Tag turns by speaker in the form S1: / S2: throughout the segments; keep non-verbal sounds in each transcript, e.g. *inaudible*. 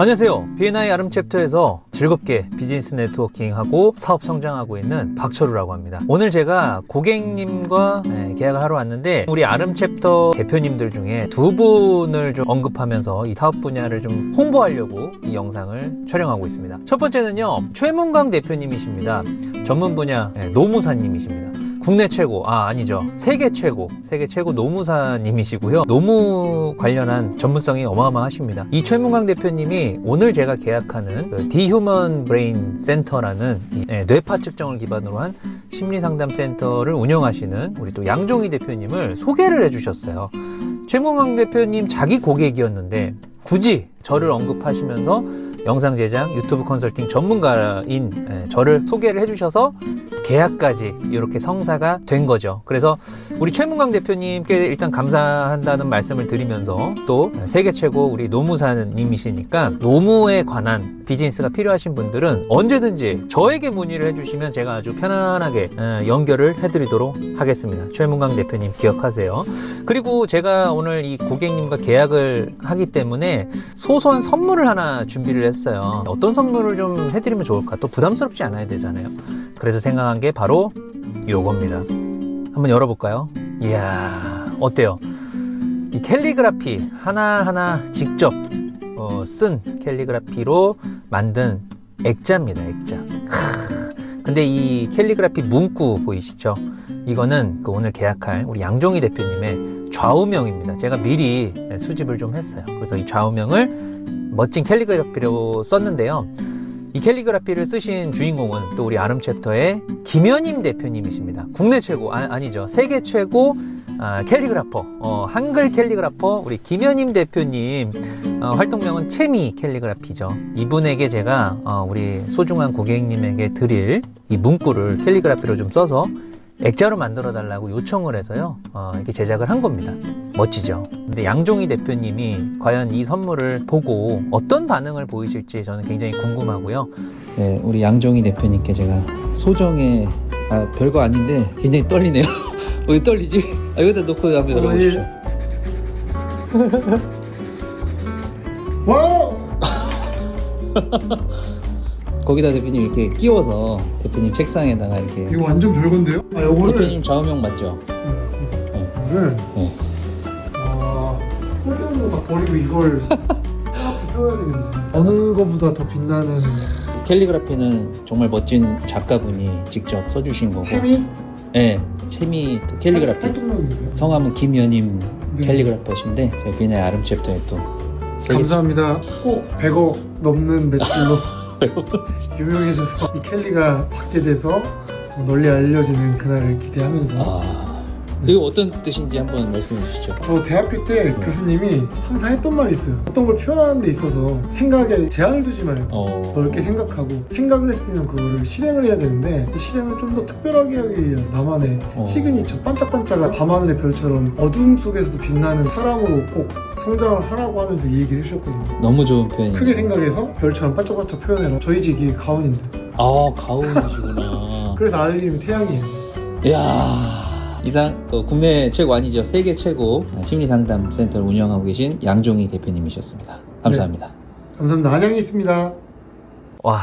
S1: 안녕하세요. B&I 아름 챕터에서 즐겁게 비즈니스 네트워킹하고 사업 성장하고 있는 박철우라고 합니다. 오늘 제가 고객님과 네, 계약을 하러 왔는데 우리 아름 챕터 대표님들 중에 두 분을 좀 언급하면서 이 사업 분야를 좀 홍보하려고 이 영상을 촬영하고 있습니다. 첫 번째는요. 최문강 대표님이십니다. 전문 분야 네, 노무사님이십니다. 국내 최고, 아, 아니죠. 세계 최고, 세계 최고 노무사님이시고요. 노무 관련한 전문성이 어마어마하십니다. 이 최문강 대표님이 오늘 제가 계약하는 그 디휴먼 브레인 센터라는 이, 예, 뇌파 측정을 기반으로 한 심리 상담 센터를 운영하시는 우리 또 양종희 대표님을 소개를 해주셨어요. 최문강 대표님 자기 고객이었는데 굳이 저를 언급하시면서 영상 제작, 유튜브 컨설팅 전문가인 예, 저를 소개를 해주셔서 계약까지 이렇게 성사가 된 거죠. 그래서 우리 최문강 대표님께 일단 감사한다는 말씀을 드리면서 또 세계 최고 우리 노무사님이시니까 노무에 관한 비즈니스가 필요하신 분들은 언제든지 저에게 문의를 해주시면 제가 아주 편안하게 어, 연결을 해드리도록 하겠습니다. 최문강 대표님 기억하세요. 그리고 제가 오늘 이 고객님과 계약을 하기 때문에 소소한 선물을 하나 준비를 했어요. 어떤 선물을 좀 해드리면 좋을까? 또 부담스럽지 않아야 되잖아요. 그래서 생각한 게 바로 요겁니다. 한번 열어볼까요? 이야, 어때요? 이 캘리그라피 하나하나 직접 어, 쓴 캘리그라피로 만든 액자입니다, 액자. 크, 근데 이 캘리그라피 문구 보이시죠? 이거는 그 오늘 계약할 우리 양종희 대표님의 좌우명입니다. 제가 미리 수집을 좀 했어요. 그래서 이 좌우명을 멋진 캘리그라피로 썼는데요. 이 캘리그라피를 쓰신 주인공은 또 우리 아름 챕터의 김현임 대표님이십니다. 국내 최고 아, 니죠 세계 최고 아, 캘리그라퍼 어, 한글 캘리그라퍼 우리 김현임 대표님 어, 활동명은 채미 캘리그라피죠. 이분에게 제가 어, 우리 소중한 고객님에게 드릴 이 문구를 캘리그라피로 좀 써서 액자로 만들어 달라고 요청을 해서요 어, 이렇게 제작을 한 겁니다. 멋지죠. 근데 양종희 대표님이 과연 이 선물을 보고 어떤 반응을 보이실지 저는 굉장히 궁금하고요. 네, 우리 양종희 대표님께 제가 소정의 아, 별거 아닌데 굉장히 떨리네요. *laughs* 왜 떨리지? 아, 여기다 놓고 한번
S2: 어,
S1: 열어보시죠.
S2: 와! *laughs*
S1: 거기다 대표님 이렇게 끼워서 대표님 책상에다가 이렇게
S2: 이거 완전 별건데요? 아, 요거를
S1: 대표님 좌우명 맞죠?
S2: 네, 이거를
S1: 네.
S2: 아, 쓸데없는 거다 버리고 이걸 앞에 세워야 되겠네. 어느 거보다 더 빛나는
S1: 캘리그라피는 정말 멋진 작가분이 직접 써주신 거고
S2: 채미?
S1: 네, 채미 또 캘리그라피. 성함은 김연임
S2: 네.
S1: 캘리그라퍼신데 제가 비나의 아름 챕터에 또 세계
S2: 감사합니다. 꼭 100억 넘는 매출로 *laughs* *laughs* 유명해져서 이 켈리가 박제돼서 널리 알려지는 그날을 기대하면서
S1: 아 이거 어떤 뜻인지 한번 말씀해 주시죠.
S2: 저 대학교 때 교수님이 항상 했던 말이 있어요. 어떤 걸 표현하는 데 있어서 생각에 제한을 두지 말고
S1: 어,
S2: 넓게 생각하고 생각을 했으면 그거를 실행을 해야 되는데 그 실행을 좀 더 특별하게 하기 위한 나만의
S1: 어.
S2: 시그니처 반짝반짝한 밤하늘의 별처럼 어둠 속에서도 빛나는 사람으로 꼭 성장을 하라고 하면서 이 얘기를 해주셨거든요
S1: 너무 좋은 표현이에요.
S2: 크게 생각해서 별처럼 반짝반짝 표현해라 저희 집 이게 가온인데
S1: 아 가훈이시구나. *laughs*
S2: 그래서 아들 이름이 태양이에요
S1: 이야 이상 또 국내 최고 아니죠 세계 최고 심리 상담 센터를 운영하고 계신 양종희 대표님이셨습니다. 감사합니다.
S2: 감사합니다 안녕히 있습니다
S1: 와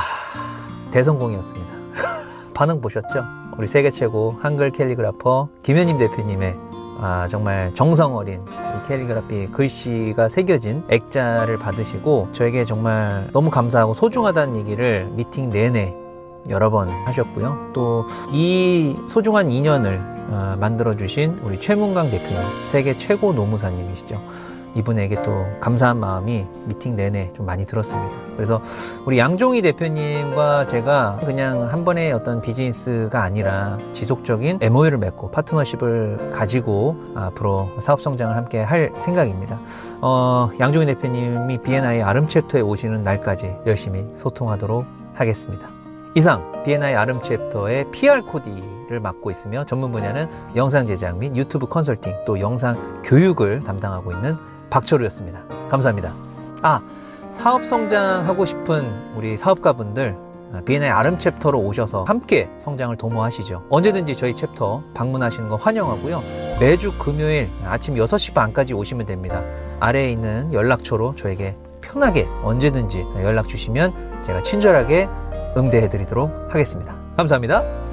S1: 대성공이었습니다. *laughs* 반응 보셨죠? 우리 세계 최고 한글 캘리그라퍼 김현임 대표님의 아, 정말 정성 어린 이 캘리그라피 글씨가 새겨진 액자를 받으시고 저에게 정말 너무 감사하고 소중하다는 얘기를 미팅 내내 여러 번 하셨고요. 또 이 소중한 인연을 어, 만들어주신 우리 최문강 대표님, 세계 최고 노무사님이시죠. 이분에게 또 감사한 마음이 미팅 내내 좀 많이 들었습니다. 그래서 우리 양종희 대표님과 제가 그냥 한 번의 어떤 비즈니스가 아니라 지속적인 MOU를 맺고 파트너십을 가지고 앞으로 사업 성장을 함께 할 생각입니다. 어, 양종희 대표님이 B&I 아름 챕터에 오시는 날까지 열심히 소통하도록 하겠습니다. 이상 B&I 아름 챕터의 PR 코디를 맡고 있으며 전문 분야는 영상 제작 및 유튜브 컨설팅 또 영상 교육을 담당하고 있는 박철우였습니다. 감사합니다. 아, 사업 성장하고 싶은 우리 사업가분들 B&I 아름 챕터로 오셔서 함께 성장을 도모하시죠. 언제든지 저희 챕터 방문하시는 거 환영하고요. 매주 금요일 아침 6시 반까지 오시면 됩니다. 아래에 있는 연락처로 저에게 편하게 언제든지 연락 주시면 제가 친절하게 응대해 드리도록 하겠습니다. 감사합니다.